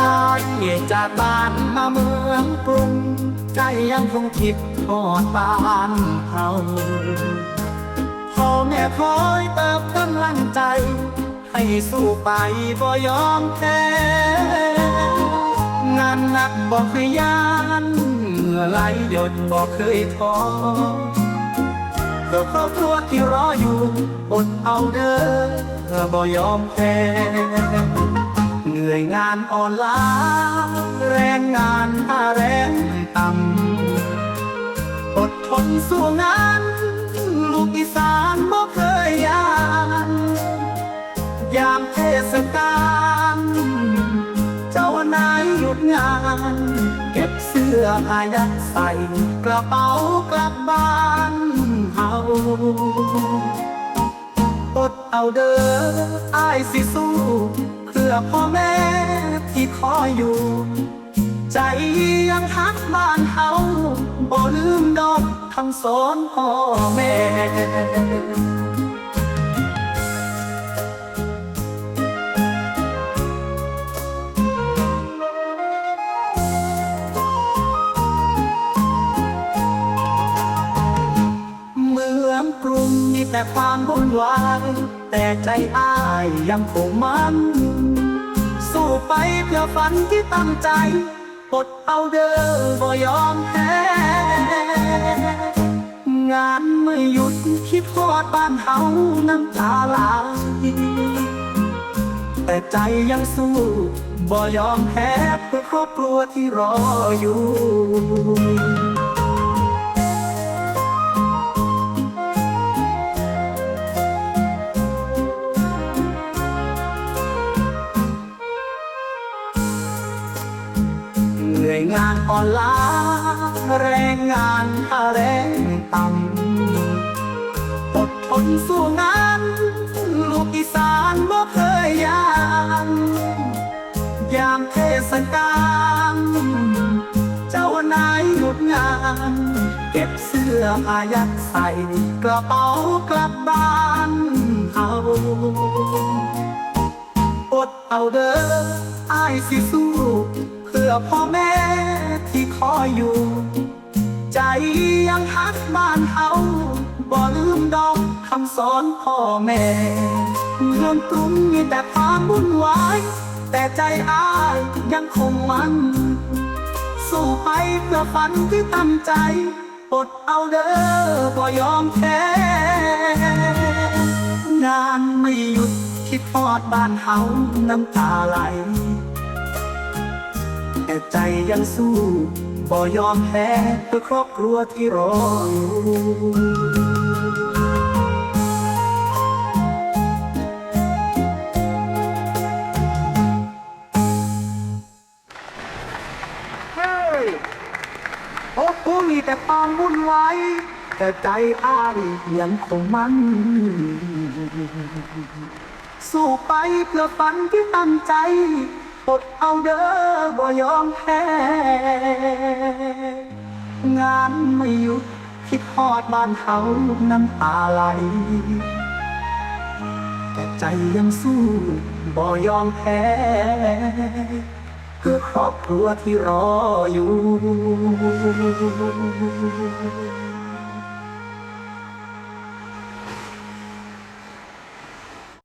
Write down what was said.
อายจากบ้านมาเมืองกรุง ใจยังคงคิดทอดบ้านเฮาพ่อแม่คอยเติบกำลังใจ ให้สู้ไปบ่ยอมแพ้งานหนักบอกให้ยานเหงื่อไหลหยดบอกเคยท้อ พื่อครอบครัวที่รออยู่อดเอาเด้อบ่ยอมแพ้เหนื่อยงานอ่อนล้าแรงงานค่าแรงต่ำอดทนสู้งานลูกอีสานบ่เคยยานยามเทศกาลเจ้านายหยุดงาน สื้อผ้ายัดใส่กระเป๋ากลับบ้านเฮาอดเอาเด้ออายสิสู้เพื่อพ่อแม่ที่คอยอยู่ ใจยังฮักบ้านเฮาบ่ลืมดอกคำสอนพ่อแม่ วุ่นวาย แต่ใจอ้ายยังคงมันสู้ไปเพื่อฝันที่ตั้งใจอดเอาเด้อบ่ยอมแพ้งานไม่หยุดคิดทอดบ้านเฮาน้ำตาไหลแต่ใจยังสู้บ่ยอมแพ้เพื่อครอบครัวที่รออยู่ งานอ่อนล้าแรงงานค่าแรงต่ำอดทนสู้งานลูกอีสานบ่เคยยานยามเทศกาลเจ้านายหยุดงาน เก็บเสื้อผ้ายัดใส่ กระเป๋ากลับบ้านเฮาอดเอาเด้ออายสิสู้ อพ่อแม่ที่คอยอยู่ ใจยังฮักบ้านเฮาบ่ลืมดอกคำสอนพ่อแม่เมืองกรุงมีแต่ความวุ่นวาย แต่ใจอายยังคงมัน สู้ไปเพื่อฝันที่ตั้งใจอดเอาเด้อบ่ยอมแพ้งานไม่หยุดคิดทอดบ้านเฮาน้ำตาไหล แต่ใจยังสู้บ่ยอมแพ้เพื่อครอบครัวที่รออยู่เฮ้ยโอ้มีแต่ความวุ่นวายแต่ใจอ้ายยังคงมันสู้ไปเพื่อฝันที่ตั้งใจ อดเอาเด้อบ่ยอมแพ้ งานไม่หยุดคิดฮอดบ้านเฮาน้ำตาไหล แต่ใจยังสู้บ่ยอมแพ้เพื่อครอบครัวที่รออยู่